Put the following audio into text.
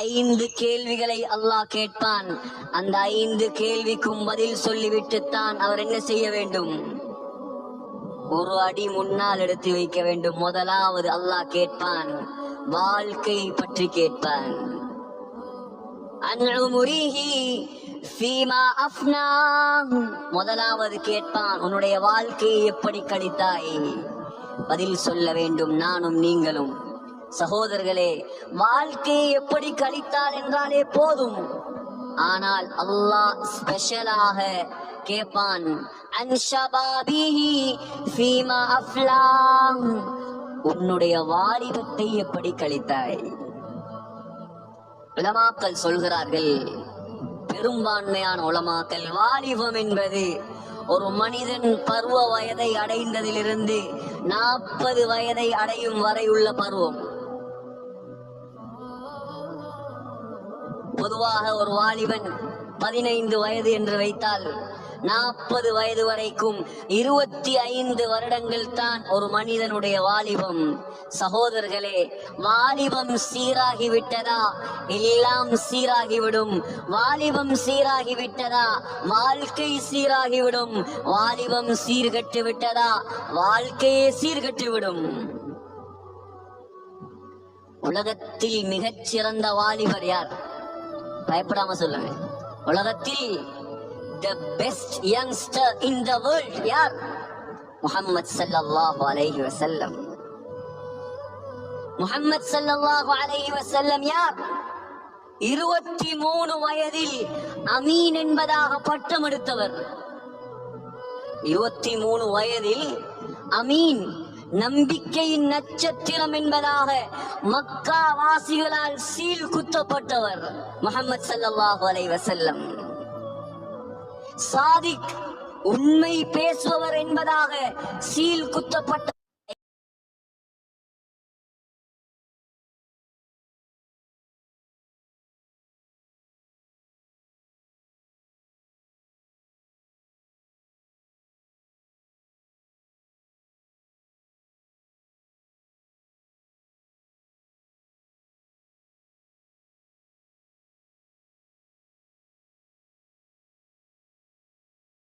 ஐந்து கேள்விகளை அல்லாஹ் கேட்பான். அந்த ஐந்து கேள்விக்கும் பதில் சொல்லிவிட்டுத்தான் அவர் என்ன செய்ய வேண்டும்? ஒரு அடி முன்னால் எடுத்து வைக்க வேண்டும். முதலாவது அல்லாஹ் கேட்பான். வாழ்க்கை பற்றி கேட்பான். ஃபீமா அஃப்னா. முதலாவது கேட்பான் உன்னுடைய வாழ்க்கையை எப்படி கழித்தாய்? பதில் சொல்ல வேண்டும். நானும் நீங்களும். சகோதரர்களே வாழ்க்கையை எப்படி கழித்தார் என்றாலே போதும். ஆனால் அல்லாஹ் ஸ்பெஷலாக கேட்பான் ஃபீமா உன்னுடைய வாலிபத்தை எப்படி கழித்தாய்? உலமாக்கள் சொல்கிறார்கள் பெரும்பான்மையான உலமாக்கள் வாலிபம் என்பது ஒரு மனிதன் பருவ வயதை அடைந்ததிலிருந்து நாற்பது வயதை அடையும் வரை உள்ள பருவம். பொதுவாக ஒரு வாலிபன் பதினைந்து வயது என்று வைத்தால் நாற்பது வயது வரைக்கும் இருபத்தி ஐந்து வருடங்கள் தான் ஒரு மனிதனுடைய வாலிபம். சகோதரர்களே வாலிபம் சீராகி விட்டதா எல்லாம் சீராகிவிடும். வாலிபம் சீராகி விட்டதா வாழ்க்கை சீராகிவிடும். வாலிபம் சீர்கட்டு விட்டதா வாழ்க்கையே சீர்கட்டுவிடும். உலகத்தில் மிகச்சிறந்த வாலிபர் யார்? பயப்படாம சொல்லுங்க உலகத்தில் the best youngster in the world யார்? முகமது சல்லாஹு அலைஹி வசல்லம் முகமது சல்லாஹு அலைஹி வசல்லம் யார்? இருபத்தி மூணு வயதில் அமீன் என்பதாக பட்டம் எடுத்தவர். இருபத்தி மூணு வயதில் அமீன் நம்பிக்கையின் நட்சத்திரம் என்பதாக மக்கா வாசிகளால் சீல் குத்தப்பட்டவர் முகமது சல்லாஹு அலைஹி வஸல்லம். சாதிக் உண்மை பேசுபவர் என்பதாக சீல் குத்தப்பட்ட